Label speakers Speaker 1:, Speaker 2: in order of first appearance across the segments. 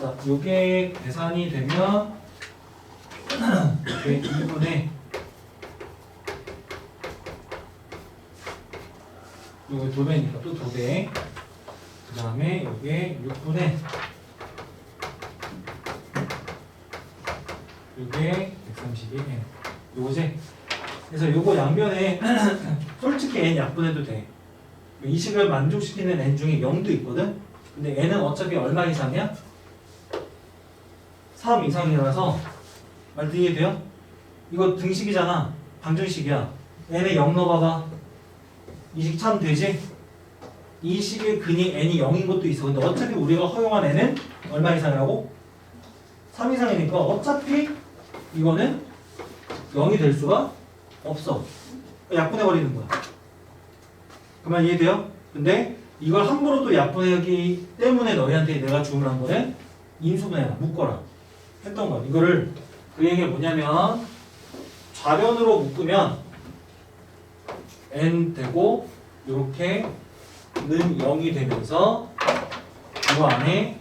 Speaker 1: 자, 요게 계산이 되면 이게 2분의 요게 두 배니까 또 두 배. 그 다음에 요게 6분의 요게 132 n 요거지? 그래서 요거 양변에 솔직히 n 약분해도 돼. 이 식을 만족시키는 n 중에 0도 있거든? 근데 n은 어차피 얼마 이상이야? 3 이상이라서 말 이해돼요? 이거 등식이잖아. 방정식이야. n에 0 넣어봐봐. 이 식 참 되지? 이 식의 근이 n이 0인 것도 있어. 근데 어차피 우리가 허용한 n은 얼마 이상이라고? 3 이상이니까 어차피 이거는 0이 될 수가 없어. 약분해 버리는 거야. 그만 이해돼요? 근데 이걸 함부로도 약분하기 때문에 너희한테 내가 주문한 거는 인수분해라, 묶어라. 했던 거야. 이거를 그 얘기가 뭐냐면 좌변으로 묶으면 n 되고 이렇게 는 0이 되면서 이 안에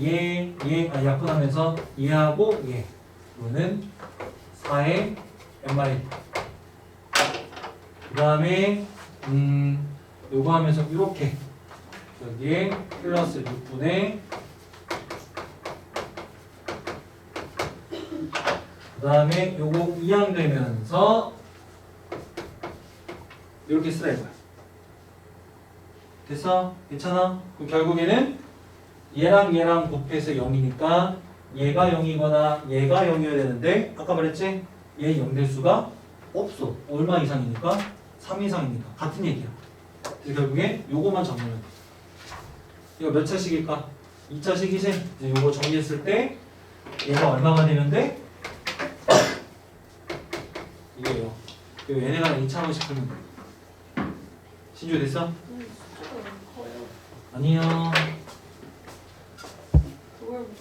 Speaker 1: 얘, 얘, 아, 약분하면서 얘하고 얘. 이거는 4의 n마리. 그 다음에, 음, 요거 하면서 이렇게. 여기에 플러스 6분의 그 다음에 요거 이항되면서 이렇게 쓰라 이거야. 됐어? 괜찮아? 그럼 결국에는 얘랑 얘랑 곱해서 0이니까 얘가 0이거나 얘가 0이어야 되는데 아까 말했지? 얘 0될 수가 없어. 얼마 이상이니까? 3 이상이니까. 같은 얘기야. 그래서 결국에 요거만 정리하면 돼. 이거 몇 차식일까? 2차식이지? 이제 요거 정리했을 때 얘가 얼마가 되면 돼? 이게요. 요 얘네가 2차 원씩 풀면 돼. 신주 됐어? 아니요.